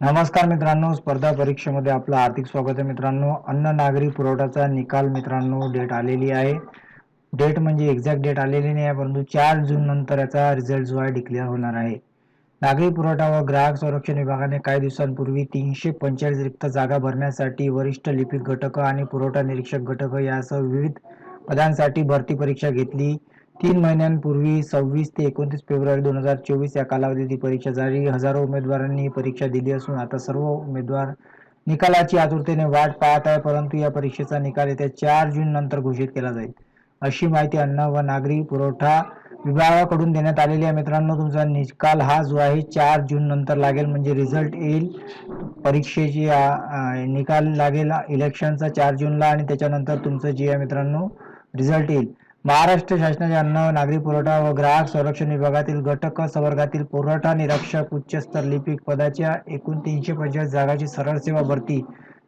नमस्कार मित्रांनो स्पर्धा परीक्षेमध्ये आपलं हार्दिक स्वागत आहे मित्रांनो. अन्न नागरी पुरवठ्याचा निकाल मित्रांनो डेट आलेली आहे. डेट म्हणजे एक्झॅक्ट डेट आलेली नाही आहे परंतु चार जून नंतर याचा रिझल्ट जो आहे डिक्लेअर होणार आहे. नागरी पुरवठा व ग्राहक संरक्षण विभागाने काही दिवसांपूर्वी तीनशे पंचेचाळीस रिक्त जागा भरण्यासाठी वरिष्ठ लिपिक घटक आणि पुरवठा निरीक्षक घटक यासह विविध पदांसाठी भरती परीक्षा घेतली. तीन महिन्यांपूर्वी सव्वीस ते एकोणतीस फेब्रुवारी दोन हजार चोवीस या कालावधीत ही परीक्षा झाली हजारो उमेदवारांनी ही परीक्षा दिली असून आता सर्व उमेदवार निकालाची आतुरतेने वाट पाहत आहे परंतु या परीक्षेचा निकाल येत्या चार जून नंतर घोषित केला जाईल. अशी माहिती अन्न व नागरी पुरवठा विभागाकडून देण्यात आलेली आहे. मित्रांनो तुमचा निकाल हा जो आहे चार जून नंतर लागेल. म्हणजे रिझल्ट येईल. परीक्षेची निकाल लागेल. इलेक्शनचा चार जूनला आणि त्याच्यानंतर तुमचं जे आहे मित्रांनो रिझल्ट येईल. महाराष्ट्र शासनाच्या अन्न नागरी पुरवठा व ग्राहक संरक्षण विभागातील घटक संवर्गातील पुरवठा निरीक्षक उच्चस्तर लिपिक पदाच्या एकूण तीनशे पंचेचाळीस जागाची सरळ सेवा भरती.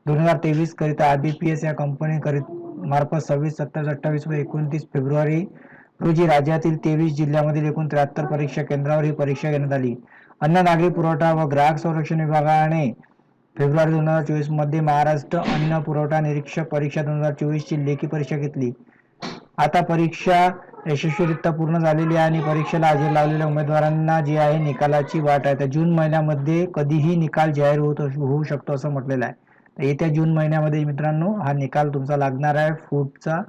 दोन हजार तेवीस करिता आयबीपीएस या कंपनी करीत मार्फत सव्वीस सत्तावीस अठ्ठावीस व एकोणतीस फेब्रुवारी रोजी राज्यातील तेवीस जिल्ह्यामधील एकूण त्र्याहत्तर परीक्षा केंद्रावर ही परीक्षा घेण्यात आली. अन्न नागरी पुरवठा व ग्राहक संरक्षण विभागाने फेब्रुवारी दोन हजार चोवीसमध्ये महाराष्ट्र अन्न पुरवठा निरीक्षक परीक्षा दोन हजार चोवीस ची लेखी परीक्षा घेतली. आता परीक्षा यशस्वीरित्या पूर्ण झालेली आहे आणि परीक्षेला हजेर लावलेल्या उमेदवारांना जी आहे निकालाची वाट आहे. तर जून महिन्यामध्ये कधीही निकाल जाहीर होत होऊ शकतो असं म्हटलेलं आहे. तर येत्या जून महिन्यामध्ये मित्रांनो हा निकाल तुमचा लागणार आहे. फूडचा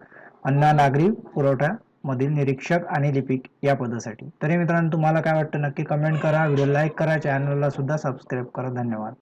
अन्न नागरी पुरवठा मधील निरीक्षक आणि लिपिक या पदासाठी. तरी मित्रांनो तुम्हाला काय वाटतं नक्की कमेंट करा व्हिडिओ लाईक करा चॅनलला सुद्धा सबस्क्राईब करा. धन्यवाद.